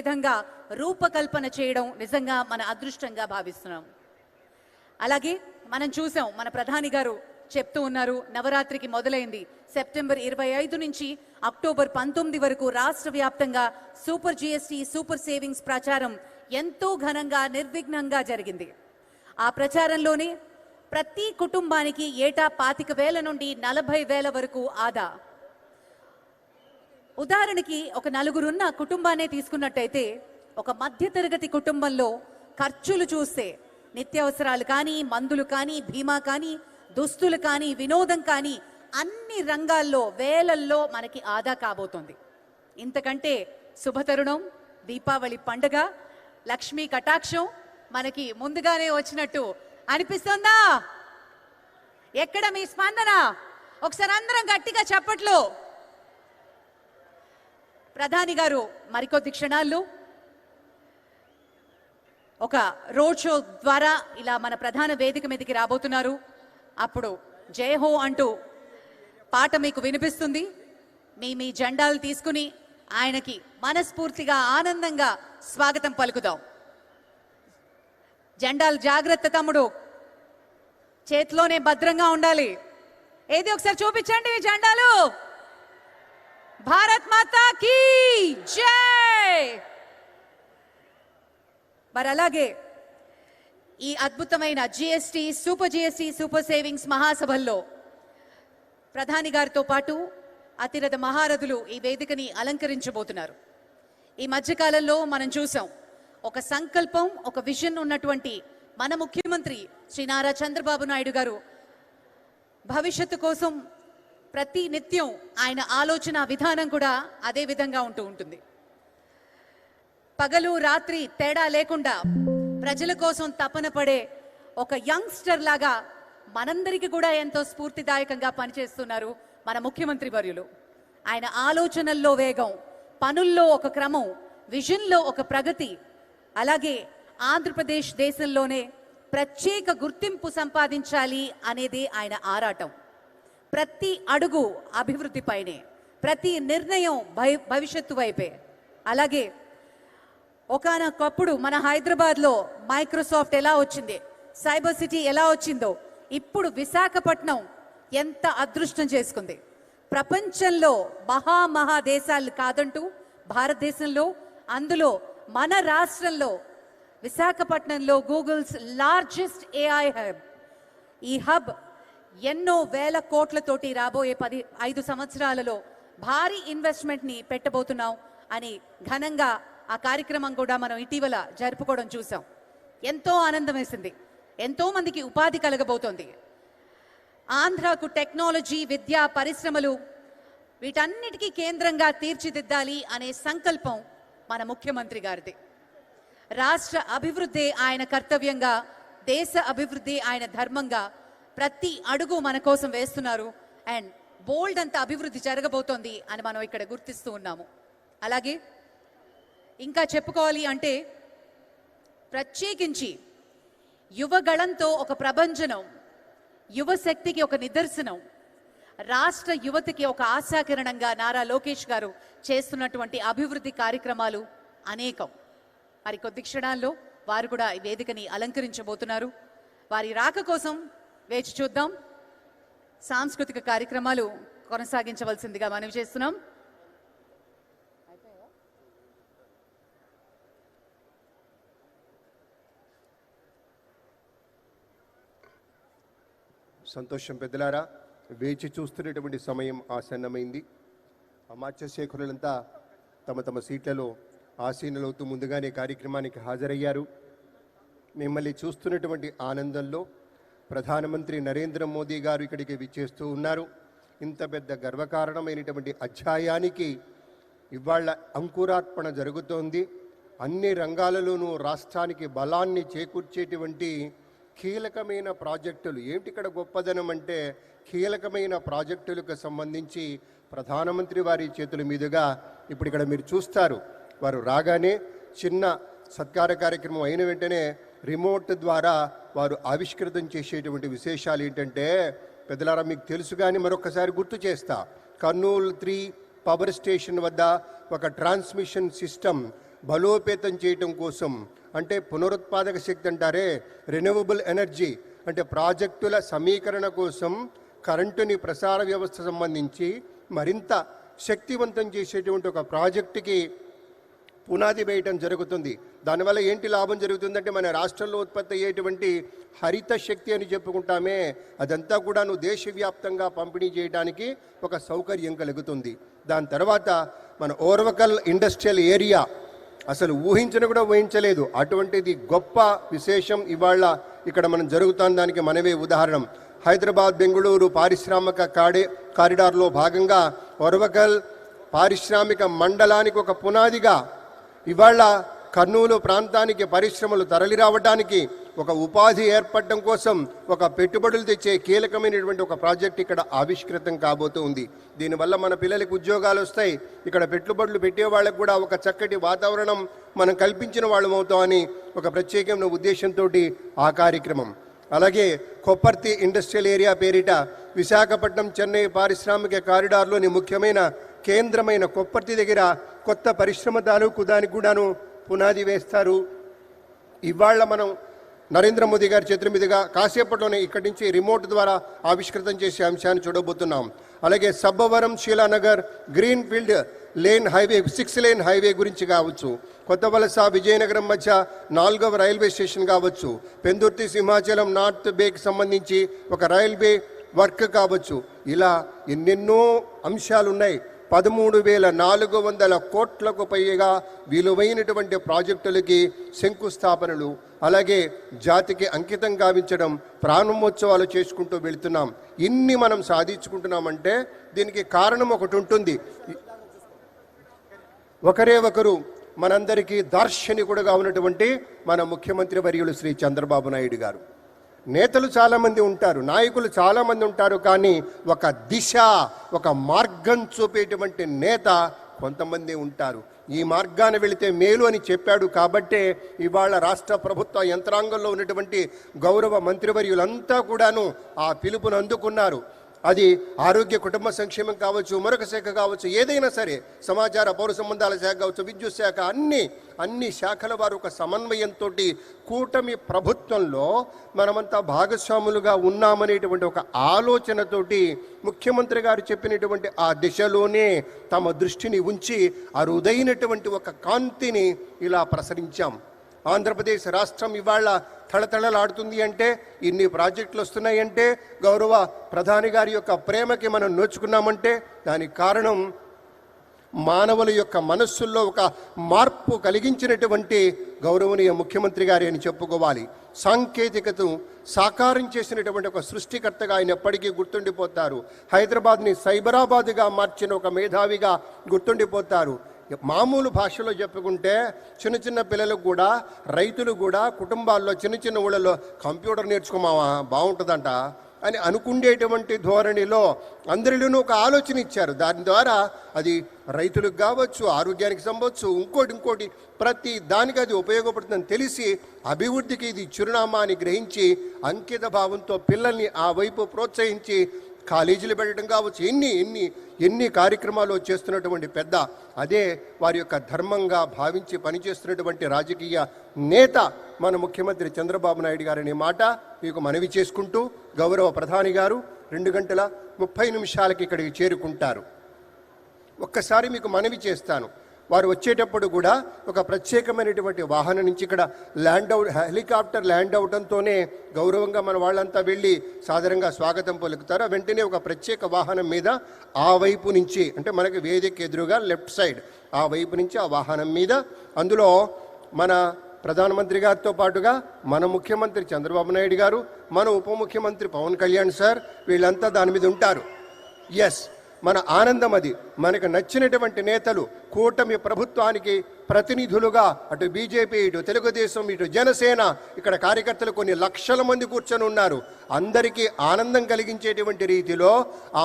విధంగా రూపకల్పన చేయడం నిజంగా మన అదృష్టంగా భావిస్తున్నాం. అలాగే మనం చూసాం మన ప్రధాని గారు చెప్తూ ఉన్నారు నవరాత్రికి మొదలైంది. సెప్టెంబర్ ఇరవై ఐదు నుంచి అక్టోబర్ పంతొమ్మిది వరకు రాష్ట్ర వ్యాప్తంగా సూపర్ జిఎస్టి సూపర్ సేవింగ్స్ ప్రచారం ఎంతో ఘనంగా నిర్విఘ్నంగా జరిగింది. ఆ ప్రచారంలోనే ప్రతి కుటుంబానికి ఏటా పాతిక వేల నుండి నలభై వేల వరకు ఆదా. ఉదాహరణకి ఒక నలుగురున్న కుటుంబాన్ని తీసుకున్నట్టయితే ఒక మధ్యతరగతి కుటుంబంలో ఖర్చులు చూస్తే నిత్యావసరాలు కానీ మందులు కానీ బీమా కానీ దుస్తులు కానీ వినోదం కానీ అన్ని రంగాల్లో వేలల్లో మనకి ఆదా కాబోతోంది. ఇంతకంటే శుభతరుణం దీపావళి పండుగ లక్ష్మీ కటాక్షం మనకి ముందుగానే వచ్చినట్టు అనిపిస్తుందా? ఎక్కడ మీ స్పందన? ఒకసారి అందరం గట్టిగా చెప్పట్లు. ప్రధాని గారు మరికొద్ది క్షణాల్లో ఒక రోడ్ షో ద్వారా ఇలా మన ప్రధాన వేదిక మీదకి రాబోతున్నారు. అప్పుడు జై హో అంటూ పాట మీకు వినిపిస్తుంది. మీ మీ జెండాలు తీసుకుని ఆయనకి మనస్ఫూర్తిగా ఆనందంగా స్వాగతం పలుకుదాం. జెండాలు జాగ్రత్త తమ్ముడు. చేతిలోనే భద్రంగా ఉండాలి. ఏది ఒకసారి చూపించండి జెండాలు. భారత్ మాతా కీ జై! మరి అలాగే ఈ అద్భుతమైన GST super GST super savings మహాసభల్లో ప్రధాని గారితో పాటు అతిరథ మహారథులు ఈ వేదికని అలంకరించబోతున్నారు. ఈ మధ్యకాలంలో మనం చూసాం ఒక సంకల్పం ఒక విజన్ ఉన్నటువంటి మన ముఖ్యమంత్రి శ్రీ నారా చంద్రబాబు నాయుడు గారు భవిష్యత్తు కోసం ప్రతి నిత్యం ఆయన ఆలోచన విధానం కూడా అదే విధంగా ఉంటూ ఉంటుంది. పగలు రాత్రి తేడా లేకుండా ప్రజల కోసం తపన పడే ఒక యంగ్స్టర్ లాగా మనందరికీ కూడా ఎంతో స్ఫూర్తిదాయకంగా పనిచేస్తున్నారు మన ముఖ్యమంత్రి వర్యులు. ఆయన ఆలోచనల్లో వేగం పనుల్లో ఒక క్రమం విజన్లో ఒక ప్రగతి అలాగే ఆంధ్రప్రదేశ్ దేశంలోనే ప్రత్యేక గుర్తింపు సంపాదించాలి అనేది ఆయన ఆరాటం. ప్రతి అడుగు అభివృద్ధిపైనే ప్రతి నిర్ణయం భవి- భవిష్యత్తు వైపే. అలాగే ఒకానొకప్పుడు మన హైదరాబాద్లో మైక్రోసాఫ్ట్ ఎలా వచ్చింది సైబర్ సిటీ ఎలా వచ్చిందో ఇప్పుడు విశాఖపట్నం ఎంత అదృష్టం చేసుకుంది. ప్రపంచంలో మహా మహా దేశాలు కాదంటూ భారతదేశంలో అందులో మన రాష్ట్రంలో విశాఖపట్నంలో గూగుల్స్ లార్జెస్ట్ ఏఐ హబ్. ఈ హబ్ ఎన్నో వేల కోట్లతోటి రాబోయే పది ఐదు సంవత్సరాలలో భారీ ఇన్వెస్ట్మెంట్ని పెట్టబోతున్నాం అని ఘనంగా ఆ కార్యక్రమం కూడా మనం ఇటీవల జరుపుకోవడం చూసాం. ఎంతో ఆనందం వేసింది. ఎంతో మందికి ఉపాధి కలగబోతోంది. ఆంధ్రాకు టెక్నాలజీ విద్య పరిశ్రమలు వీటన్నిటికీ కేంద్రంగా తీర్చిదిద్దాలి అనే సంకల్పం మన ముఖ్యమంత్రి గారిది. రాష్ట్ర అభివృద్ధి ఆయన కర్తవ్యంగా దేశ అభివృద్ధి ఆయన ధర్మంగా ప్రతి అడుగు మన కోసం వేస్తున్నారు. అండ్ బోల్డ్ అంత అభివృద్ధి జరగబోతోంది అని మనం ఇక్కడ గుర్తిస్తూ ఉన్నాము. అలాగే ఇంకా చెప్పుకోవాలి అంటే ప్రత్యేకించి యువగళంతో ఒక ప్రభంజనం యువశక్తికి ఒక నిదర్శనం రాష్ట్ర యువతకి ఒక ఆశాకిరణంగా నారా లోకేష్ గారు చేస్తున్నటువంటి అభివృద్ధి కార్యక్రమాలు అనేకం. మరి కొద్ది క్షణాల్లో వారు కూడా ఈ వేదికని అలంకరించబోతున్నారు. వారి రాక కోసం వేచి చూద్దాం. సాంస్కృతిక కార్యక్రమాలు కొనసాగించవలసిందిగా మనవి చేస్తున్నాం. సంతోషం పెద్దలారా వేచి చూస్తున్నటువంటి సమయం ఆసన్నమైంది. అమాత్య శేఖరులంతా తమ తమ సీట్లలో ఆసీనులవుతూ ముందుగానే కార్యక్రమానికి హాజరయ్యారు. మిమ్మల్ని చూస్తున్నటువంటి ఆనందంలో ప్రధానమంత్రి నరేంద్ర మోదీ గారు ఇక్కడికి విచ్చేస్తూ ఉన్నారు. ఇంత పెద్ద గర్వకారణమైనటువంటి అధ్యాయానికి ఇవాళ అంకురార్పణ జరుగుతోంది. అన్ని రంగాలలోనూ రాష్ట్రానికి బలాన్ని చేకూర్చేటువంటి కీలకమైన ప్రాజెక్టులు. ఏమిటి ఇక్కడ గొప్పదనం అంటే కీలకమైన ప్రాజెక్టులకు సంబంధించి ప్రధానమంత్రి వారి చేతుల మీదుగా ఇప్పుడు ఇక్కడ మీరు చూస్తారు. వారు రాగానే చిన్న సత్కార కార్యక్రమం అయిన వెంటనే రిమోట్ ద్వారా వారు ఆవిష్కృతం చేసేటువంటి విశేషాలు ఏంటంటే పెద్దలారా మీకు తెలుసు కానీ మరొకసారి గుర్తు చేస్తా. కర్నూలు త్రీ పవర్ స్టేషన్ వద్ద ఒక ట్రాన్స్మిషన్ సిస్టమ్ బలోపేతం చేయటం కోసం అంటే పునరుత్పాదక శక్తి అంటారే రెన్యూవబుల్ ఎనర్జీ అంటే ప్రాజెక్టుల సమీకరణ కోసం కరెంటుని ప్రసార వ్యవస్థ సంబంధించి మరింత శక్తివంతం చేసేటువంటి ఒక ప్రాజెక్టుకి పునాది వేయటం జరుగుతుంది. దానివల్ల ఏంటి లాభం జరుగుతుందంటే మన రాష్ట్రంలో ఉత్పత్తి అయ్యేటువంటి హరిత శక్తి అని చెప్పుకుంటామే. అదంతా కూడాను దేశవ్యాప్తంగా పంపిణీ చేయడానికి ఒక సౌకర్యం కలుగుతుంది. దాని తర్వాత మన ఓర్వకల్ ఇండస్ట్రియల్ ఏరియా అసలు ఊహించను కూడా ఊహించలేదు. అటువంటిది గొప్ప విశేషం ఇవాళ ఇక్కడ మనం జరుగుతున్న దానికి మనమే ఉదాహరణ. హైదరాబాద్ బెంగళూరు పారిశ్రామిక కాడే కారిడార్లో భాగంగా ఒరవకల్ పారిశ్రామిక మండలానికి ఒక పునాదిగా ఇవాళ కర్నూలు ప్రాంతానికి పరిశ్రమలు తరలిరావడానికి ఒక ఉపాధి ఏర్పడడం కోసం ఒక పెట్టుబడులు తెచ్చే కీలకమైనటువంటి ఒక ప్రాజెక్ట్ ఇక్కడ ఆవిష్కృతం కాబోతూ ఉంది. దీనివల్ల మన పిల్లలకు ఉద్యోగాలు వస్తాయి. ఇక్కడ పెట్టుబడులు పెట్టే వాళ్ళకు కూడా ఒక చక్కటి వాతావరణం మనం కల్పించిన వాళ్ళం అవుతామని ఒక ప్రత్యేకమైన ఉద్దేశంతో ఆ కార్యక్రమం. అలాగే కొప్పర్తి ఇండస్ట్రియల్ ఏరియా పేరిట విశాఖపట్నం చెన్నై పారిశ్రామిక కారిడార్లోని ముఖ్యమైన కేంద్రమైన కొప్పర్తి దగ్గర కొత్త పరిశ్రమ తాలూకు దానికి కూడాను పునాది వేస్తారు. ఇవాళ మనం నరేంద్ర మోదీ గారి చేతుల మీదుగా కాసేపట్లోనే ఇక్కడి నుంచి రిమోట్ ద్వారా ఆవిష్కృతం చేసే అంశాన్ని చూడబోతున్నాం. అలాగే Sabbavaram Sheelanagar green field lane highway six lane highway గురించి కావచ్చు కొత్త వలస విజయనగరం మధ్య నాలుగవ రైల్వే స్టేషన్ కావచ్చు పెందుర్తి సింహాచలం నార్త్ బేకి సంబంధించి ఒక రైల్వే వర్క్ కావచ్చు. ఇలా ఎన్నెన్నో అంశాలు ఉన్నాయి పదమూడు వేల నాలుగు వందల కోట్లకు పైగా విలువైనటువంటి ప్రాజెక్టులకి శంకుస్థాపనలు అలాగే జాతికి అంకితం గావించడం ప్రారంభోత్సవాలు చేసుకుంటూ వెళుతున్నాం. ఇన్ని మనం సాధించుకుంటున్నామంటే దీనికి కారణం ఒకటి ఉంటుంది. ఒకరే ఒకరు మనందరికీ దార్శనికుడుగా ఉన్నటువంటి మన ముఖ్యమంత్రి వర్యులు శ్రీ చంద్రబాబు నాయుడు గారు. నేతలు చాలామంది ఉంటారు నాయకులు చాలామంది ఉంటారు కానీ ఒక దిశ ఒక మార్గం చూపేటువంటి నేత కొంతమంది ఉంటారు. ఈ మార్గాన వెళితే మేలు అని చెప్పాడు కాబట్టే ఇవాళ రాష్ట్ర ప్రభుత్వ యంత్రాంగంలో ఉన్నటువంటి గౌరవ మంత్రివర్యులంతా కూడాను ఆ పిలుపును అందుకున్నారు. అది ఆరోగ్య కుటుంబ సంక్షేమం కావచ్చు మరొక శాఖ కావచ్చు ఏదైనా సరే సమాచార పౌర సంబంధాల శాఖ కావచ్చు విద్యుత్ శాఖ అన్ని అన్ని శాఖల వారు ఒక సమన్వయంతో కూటమి ప్రభుత్వంలో మనమంతా భాగస్వాములుగా ఉన్నామనేటువంటి ఒక ఆలోచనతోటి ముఖ్యమంత్రి గారు చెప్పినటువంటి ఆ దిశలోనే తమ దృష్టిని ఉంచి అరుదైనటువంటి ఒక కాంతిని ఇలా ప్రసరించాం. ఆంధ్రప్రదేశ్ రాష్ట్రం ఇవాళ తళతళలాడుతుంది అంటే ఇన్ని ప్రాజెక్టులు వస్తున్నాయంటే గౌరవ ప్రధాని గారి యొక్క ప్రేమకి మనం నోచుకున్నామంటే దానికి కారణం మానవుల యొక్క మనస్సుల్లో ఒక మార్పు కలిగించినటువంటి గౌరవనీయ ముఖ్యమంత్రి గారి అని చెప్పుకోవాలి. సాంకేతికతను సాకారం చేసినటువంటి ఒక సృష్టికర్తగా ఆయన ఎప్పటికీ గుర్తుండిపోతారు. హైదరాబాద్ని సైబరాబాద్గా మార్చిన ఒక మేధావిగా గుర్తుండిపోతారు. మామూలు భాషలో చెప్పుకుంటే చిన్న చిన్న పిల్లలకు కూడా రైతులు కూడా కుటుంబాల్లో చిన్న చిన్న ఊళ్ళలో కంప్యూటర్ నేర్చుకోమావా? బాగుంటుందంట. అని అనుకుండేటువంటి ధోరణిలో అందరిలోనూ ఒక ఆలోచన ఇచ్చారు. దాని ద్వారా అది రైతులకు కావచ్చు ఆరోగ్యానికి సంబంధించు ఇంకోటి ఇంకోటి ప్రతి దానికి అది ఉపయోగపడుతుందని తెలిసి అభివృద్ధికి ఇది చిరునామా అని గ్రహించి అంకిత భావంతో పిల్లల్ని ఆ వైపు ప్రోత్సహించి కాలేజీలు పెట్టడం కావచ్చు ఎన్ని ఎన్ని ఎన్ని కార్యక్రమాలు చేస్తున్నటువంటి పెద్ద అదే వారి యొక్క ధర్మంగా భావించి పనిచేస్తున్నటువంటి రాజకీయ నేత మన ముఖ్యమంత్రి చంద్రబాబు నాయుడు గారనే మాట మీకు మనవి చేసుకుంటూ గౌరవ ప్రధాని గారు రెండు గంటల ముప్పై నిమిషాలకి ఇక్కడికి చేరుకుంటారు. ఒక్కసారి మీకు మనవి చేస్తాను. వారు వచ్చేటప్పుడు కూడా ఒక ప్రత్యేకమైనటువంటి వాహనం నుంచి ఇక్కడ ల్యాండ్ అవుట్ హెలికాప్టర్ ల్యాండ్ అవడంతోనే గౌరవంగా మన వాళ్ళంతా వెళ్ళి సాధారణంగా స్వాగతం పలుకుతారు. వెంటనే ఒక ప్రత్యేక వాహనం మీద ఆ వైపు నుంచి అంటే మనకి వేదిక ఎదురుగా లెఫ్ట్ సైడ్ ఆ వైపు నుంచి ఆ వాహనం మీద అందులో మన ప్రధానమంత్రి గారితో పాటుగా మన ముఖ్యమంత్రి చంద్రబాబు నాయుడు గారు మన ఉప ముఖ్యమంత్రి పవన్ కళ్యాణ్ సార్ వీళ్ళంతా దాని మీద ఉంటారు. ఎస్ మన ఆనందం అది మనకు నచ్చినటువంటి నేతలు కూటమి ప్రభుత్వానికి ప్రతినిధులుగా అటు బీజేపీ ఇటు తెలుగుదేశం ఇటు జనసేన ఇక్కడ కార్యకర్తలు కొన్ని లక్షల మంది కూర్చొని ఉన్నారు. అందరికీ ఆనందం కలిగించేటువంటి రీతిలో ఆ